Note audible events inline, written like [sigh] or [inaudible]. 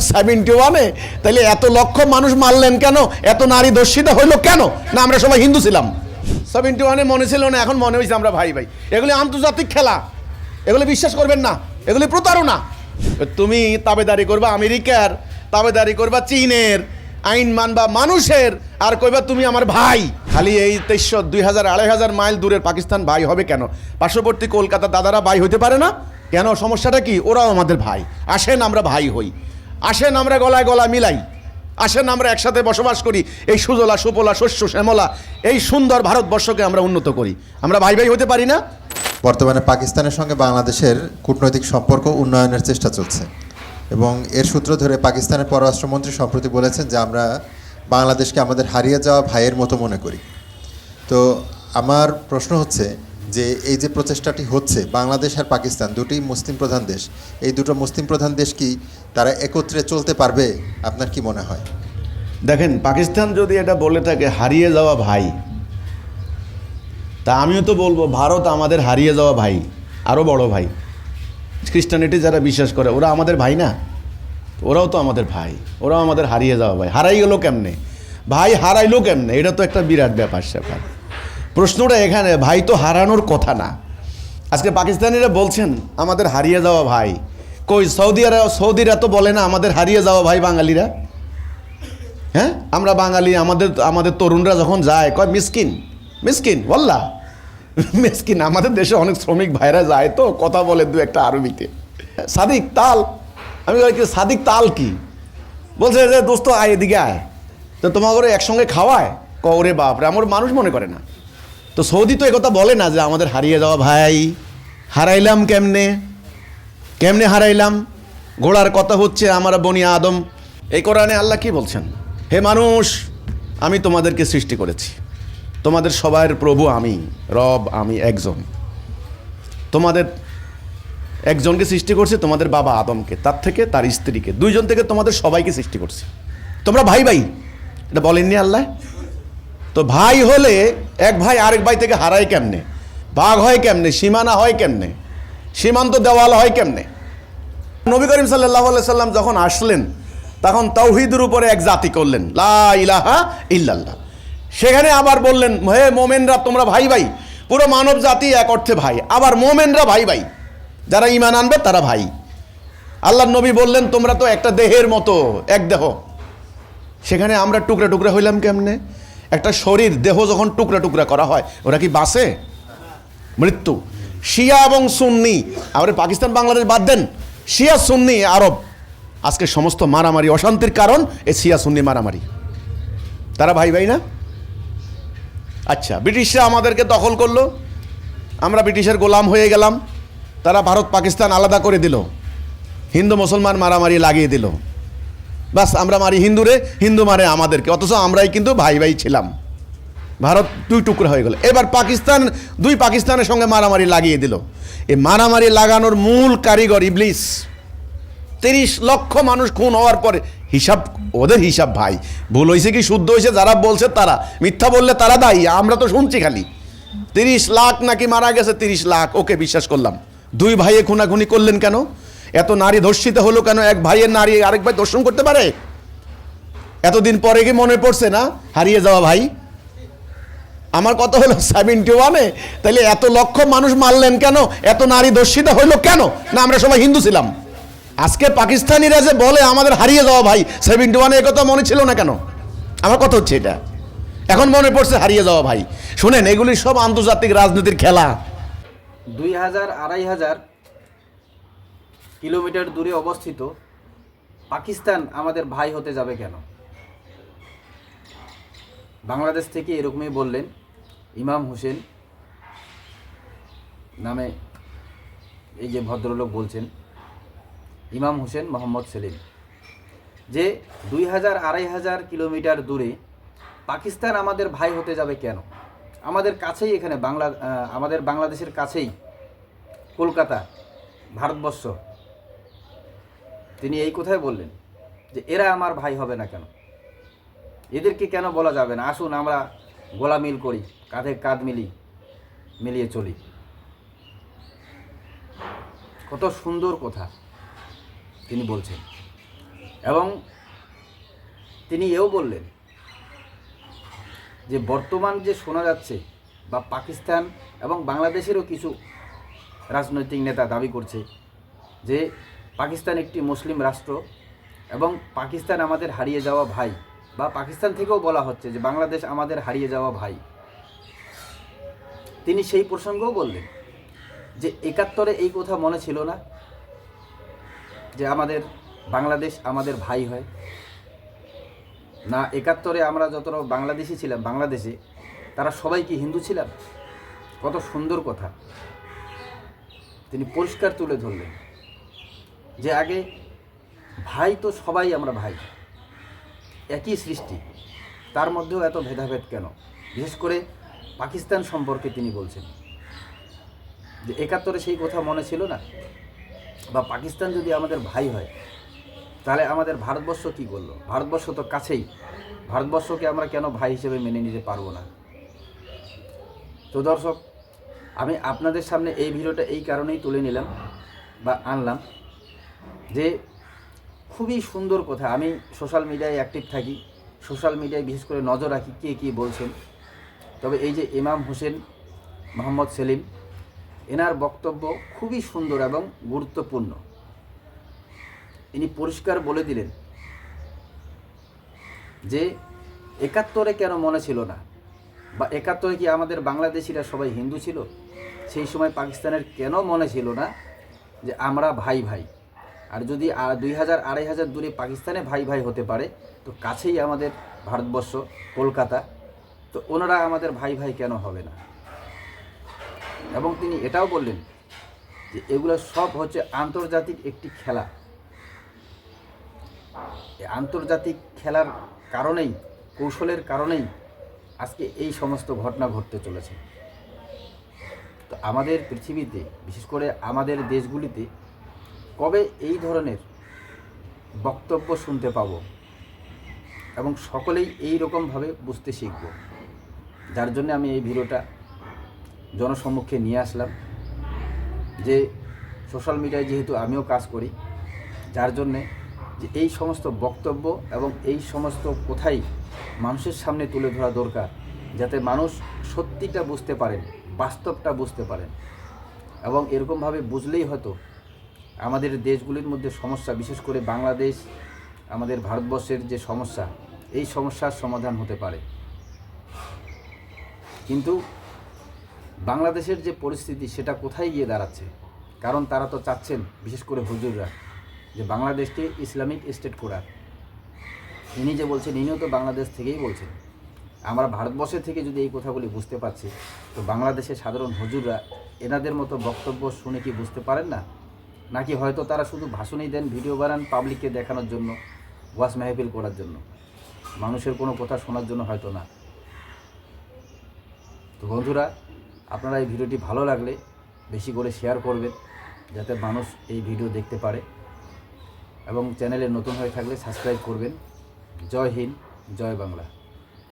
Seventy ওয়ানে? তাহলে এত লক্ষ মানুষ মারলেন কেন? এত নারী দর্শিতা হইল কেন? না, আমরা সবাই হিন্দু ছিলাম। সেভেন্টি ওয়ানে মনে ছিল না, এখন মনে হয়েছে আমরা ভাই ভাই এগুলি আন্তর্জাতিক খেলা। এগুলি বিশ্বাস করবেন না। এগুলি প্রতারণা। তুমি তাবেদারি করবা আমেরিকার, তাবেদারি করবা চীনের, আইন মানবা মানুষের, আর কইবা তুমি আমার ভাই। খালি এই তেইশশো দুই হাজার আড়াই হাজার মাইল দূরের পাকিস্তান ভাই হবে কেন? পার্শ্ববর্তী কলকাতা দাদারা ভাই হইতে পারে না? কেন? সমস্যাটা কি? ওরাও আমাদের ভাই। আসেন, আমরা ভাই হই। আসেন, আমরা গলায় গলা মিলাই। আসেন, আমরা একসাথে বসবাস করি। এই সুজলা, সুপলা, শস্য, শ্যামলা, এই সুন্দর ভারতবর্ষকে আমরা উন্নত করি। আমরা ভাই ভাই হতে পারি না? বর্তমানে পাকিস্তানের সঙ্গে বাংলাদেশের কূটনৈতিক সম্পর্ক উন্নয়নের চেষ্টা চলছে। এবং এর সূত্র ধরে পাকিস্তানের পররাষ্ট্রমন্ত্রী সম্প্রতি বলেছেন যে আমরা বাংলাদেশকে আমাদের হারিয়ে যাওয়া ভাইয়ের মতো মনে করি। তো আমার প্রশ্ন হচ্ছে যে এই যে প্রচেষ্টাটি হচ্ছে, বাংলাদেশ আর পাকিস্তান দুটি মুসলিম প্রধান দেশ, এই দুটো মুসলিম প্রধান দেশ কি তারা একত্রে চলতে পারবে, আপনার কি মনে হয়? দেখেন, পাকিস্তান যদি এটা বলে থাকে, হারিয়ে যাওয়া ভাই। তা আমিও তো বলব, ভারত আমাদের হারিয়ে যাওয়া ভাই আরও বড় ভাই। খ্রিস্টানিটি যারা বিশ্বাস করে, ওরা আমাদের ভাই না? ওরাও তো আমাদের ভাই, ওরাও আমাদের হারিয়ে যাওয়া ভাই। হারাই গেলো কেমনে? ভাই হারাইলো কেমনে? এটা তো একটা বিরাট ব্যাপার স্যাপার। প্রশ্নটা এখানে, ভাই তো হারানোর কথা না। আজকে পাকিস্তানিরা বলছেন, আমাদের হারিয়ে যাওয়া ভাই। কই সৌদি আরব সৌদিরা তো বলে না আমাদের হারিয়ে যাওয়া ভাই বাঙালিরা। হ্যাঁ? আমরা বাঙালি, আমাদের আমাদের তরুণরা যখন যায়, কয়, মিসকিন মিসকিন বললা [laughs] মিসকিন, আমাদের দেশে অনেক শ্রমিক ভাইরা যায় তো, কথা বলে দু একটা আরবিতে। সাদিক তাল। আমি কি, সাদিক তাল কি? বলছে যে, দোস্ত, আয় এদিকে আয়। তো তোমার করে একসঙ্গে খাওয়ায়? কওরে বাপরে, আমার মানুষ মনে করে না। তো সৌদি তো একথা বলে না যে, আমাদের হারিয়ে যাওয়া ভাই, হারাইলাম কেমনে? কেমনে হারাইলাম? ঘোড়ার কথা হচ্ছে আমার বনি আদম। এই কোরআনে আল্লাহ কি বলছেন? হে মানুষ, আমি তোমাদেরকে সৃষ্টি করেছি। তোমাদের সবার প্রভু আমি, রব আমি একজন। তোমাদের একজনকে সৃষ্টি করছে, তোমাদের বাবা আদমকে, তার থেকে তার স্ত্রীকে। দুইজন থেকে তোমাদের সবাইকে সৃষ্টি করছে। তোমরা ভাই ভাই, এটা বলেননি আল্লাহ? তো ভাই হলে এক ভাই আরেক ভাই থেকে হারায় কেমনে? বাঘ হয় কেমনে? সীমানা হয় কেমনে? সীমান্ত দেওয়াল হয় কেমনে? নবী করিম সাল্লাহ সাল্লাম যখন আসলেন, তখন তৌহিদের উপরে এক জাতি করলেন, লা ইলাহা ইল্লাল্লাহ। সেখানে আবার বললেন, হে মোমেনরা, তোমরা ভাই ভাই, পুরো মানব জাতি এক অর্থে ভাই। আবার মোমেনরা ভাই ভাই, যারা ইমান আনবে তারা ভাই। আল্লাহ নবী বললেন, তোমরা তো একটা দেহের মতো, এক দেহ। সেখানে আমরা টুকরা টুকরা হইলাম কেমনে? একটা শরীর, দেহ যখন টুকরা টুকরা করা হয়, ওরা কি বাসে মৃত্যু। শিয়া এবং সুন্নি। আমাদের পাকিস্তান, বাংলাদেশ বাদ দেন। শিয়া, সুন্নি, আরব। আজকে সমস্ত মারামারি অশান্তির কারণ এই শিয়া, সুন্নি মারামারি। তারা ভাই ভাই না? আচ্ছা ব্রিটিশরা আমাদেরকে দখল করল। আমরা ব্রিটিশের গোলাম হয়ে গেলাম। তারা ভারত, পাকিস্তান আলাদা করে দিল। হিন্দু, মুসলমান মারামারি লাগিয়ে দিল। বাস আমরা মারি হিন্দুরে, হিন্দু মারে আমাদেরকে। অথচ আমরাই কিন্তু ভাই ভাই ছিলাম। ভারত দুই টুকরা হয়ে গেল। এবার পাকিস্তান, দুই পাকিস্তানের সঙ্গে মারামারি লাগিয়ে দিল। এই মারামারি লাগানোর মূল কারিগর ইবলিস। তিরিশ লক্ষ মানুষ খুন হওয়ার পরে হিসাব, ওদের হিসাব ভাই, ভুল হয়েছে কি, শুদ্ধ হয়েছে যারা বলছে তারা, মিথ্যা বললে তারা দায়ী, আমরা তো শুনছি খালি। তিরিশ লাখ নাকি মারা গেছে, তিরিশ লাখ, ওকে বিশ্বাস করলাম। দুই ভাইয়ে খুনাখুনি করলেন কেন? এত নারী ধর্ষিত হলো কেন? এক ভাইয়ের নারী আরেক ভাই দর্শন করতে পারে? এতদিন পরে কি মনে পড়ছে না? হারিয়ে যাওয়া ভাই। আমার কথা হলো সেভেন্টি ওয়ানে তাহলে এত লক্ষ মানুষ মারলেন কেন? এত নারী দর্শিতা হইল কেন? না, আমরা সবাই হিন্দু ছিলাম। আজকে পাকিস্তানিরা যে বলে, আমাদের হারিয়ে যাওয়া ভাই সেভেন্টি ওয়ানে কথা মনে ছিল না কেন? আমার কথা হচ্ছে এটা। এখন মনে পড়ছে হারিয়ে যাওয়া ভাই। শুনেন, এগুলি সব আন্তর্জাতিক রাজনীতির খেলা। দুই হাজার আড়াই হাজার কিলোমিটার দূরে অবস্থিত, পাকিস্তান আমাদের ভাই হতে যাবে কেন? বাংলাদেশ থেকে এরকমই বললেন। ইমাম হোসেন নামে এই যে ভদ্রলোক বলছেন, ইমাম হোসেন মোহাম্মদ সেলিম, যে দুই হাজার আড়াই হাজার কিলোমিটার দূরে পাকিস্তান আমাদের ভাই হতে যাবে কেন? আমাদের কাছেই এখানে বাংলা আমাদের বাংলাদেশের কাছেই কলকাতা, ভারতবর্ষ। তিনি এই কথাই বললেন যে, এরা আমার ভাই হবে না কেন? এদেরকে কেন বলা যাবে না? আসুন আমরা গোলা মিল করি, কাঁধে কাঁধ মিলি, মিলিয়ে চলি। কত সুন্দর কথা তিনি বলছেন। এবং তিনি এও বললেন যে, বর্তমান যে শোনা যাচ্ছে বা পাকিস্তান এবং বাংলাদেশেরও কিছু রাজনৈতিক নেতা দাবি করছে যে, পাকিস্তান একটি মুসলিম রাষ্ট্র এবং পাকিস্তান আমাদের হারিয়ে যাওয়া ভাই। বা পাকিস্তান থেকেও বলা হচ্ছে যে বাংলাদেশ আমাদের হারিয়ে যাওয়া ভাই। তিনি সেই প্রসঙ্গও বললেন যে একাত্তরে এই কথা মনে ছিল না যে আমাদের বাংলাদেশ আমাদের ভাই হয়। না, একাত্তরে আমরা যতটা বাংলাদেশি ছিলাম, বাংলাদেশে, তারা সবাই কি হিন্দু ছিলাম? কত সুন্দর কথা। তিনি পরিষ্কার তুলে ধরলেন যে আগে ভাই তো সবাই আমরা ভাই। একই সৃষ্টি। তার মধ্যেও এত ভেদাভেদ কেন? বিশেষ করে পাকিস্তান সম্পর্কে তিনি বলছেন। যে একাত্তরে সেই কথা মনে ছিল না? বা পাকিস্তান যদি আমাদের ভাই হয়, তাহলে আমাদের ভারতবর্ষ কি করল? ভারতবর্ষ তো কাছেই। ভারতবর্ষকে আমরা কেন ভাই হিসেবে মেনে নিতে পারব না? তো দর্শক, আমি আপনাদের সামনে এই ভিডিওটা এই কারণেই তুলে নিলাম বা আনলাম যে খুবই সুন্দর কথা। আমি সোশ্যাল মিডিয়ায় অ্যাক্টিভ থাকি। সোশ্যাল মিডিয়ায় বিশেষ করে নজর রাখি কে কী বলছেন। তবে এই যে ইমাম হোসেন মোহাম্মদ সেলিম, এনার বক্তব্য খুবই সুন্দর এবং গুরুত্বপূর্ণ। ইনি পরিষ্কার বলে দিলেন যে, একাত্তরে কেন মনে ছিল না? বা একাত্তরে কি আমাদের বাংলাদেশিরা সবাই হিন্দু ছিল? সেই সময় পাকিস্তানের কেন মনে ছিল না যে আমরা ভাই ভাই? আর যদি দুই হাজার, আড়াই হাজার দূরে পাকিস্তানে ভাই ভাই হতে পারে, তো কাছেই আমাদের ভারতবর্ষ, কলকাতা, তো ওনারা আমাদের ভাই ভাই কেন হবে না? এবং তিনি এটাও বললেন যে এগুলো সব হচ্ছে আন্তর্জাতিক একটি খেলা। আন্তর্জাতিক খেলার কারণেই, কৌশলের কারণেই আজকে এই সমস্ত ঘটনা ঘটতে চলেছে। তো আমাদের পৃথিবীতে, বিশেষ করে আমাদের দেশগুলিতে কবে এই ধরনের বক্তব্য শুনতে পাবো? এবং সকলেই এই রকমভাবে বুঝতে শিখব। যার জন্য আমি এই ভিডিওটা জনসম্মুখে নিয়ে আসলাম। যে সোশ্যাল মিডিয়ায় যেহেতু আমিও কাজ করি, যার জন্যে যে এই সমস্ত বক্তব্য এবং এই সমস্ত কোথায় মানুষের সামনে তুলে ধরা দরকার, যাতে মানুষ সত্যিটা বুঝতে পারেন, বাস্তবটা বুঝতে পারেন। এবং এরকমভাবে বুঝলেই হয়তো আমাদের দেশগুলির মধ্যে সমস্যা, বিশেষ করে বাংলাদেশ, আমাদের ভারতবর্ষের যে সমস্যা, এই সমস্যার সমাধান হতে পারে। কিন্তু বাংলাদেশের যে পরিস্থিতি, সেটা কোথায় গিয়ে দাঁড়াচ্ছে? কারণ তারা তো চাচ্ছেন, বিশেষ করে হুজুররা, যে বাংলাদেশকে ইসলামিক স্টেট করার। ইনি যে বলছেন, ইনিও তো বাংলাদেশ থেকেই বলছেন। আমরা ভারতবর্ষের থেকে যদি এই কথাগুলি বুঝতে পারছি, তো বাংলাদেশের সাধারণ হুজুররা এনাদের মতো বক্তব্য শুনে কি বুঝতে পারেন না? নাকি হয়তো তারা শুধু ভাষণই দেন ভিডিও বানান পাবলিককে দেখানোর জন্য ওয়াস মেহফিল করার জন্য? মানুষের কোনো কথা শোনার জন্য হয়তো না। তো বন্ধুরা, আপনারা এই ভিডিওটি ভালো লাগলে বেশি করে শেয়ার করবেন, যাতে মানুষ এই ভিডিও দেখতে পারে। এবং চ্যানেলে নতুন হয়ে থাকলে সাবস্ক্রাইব করবেন। জয় হিন্দ, জয় বাংলা।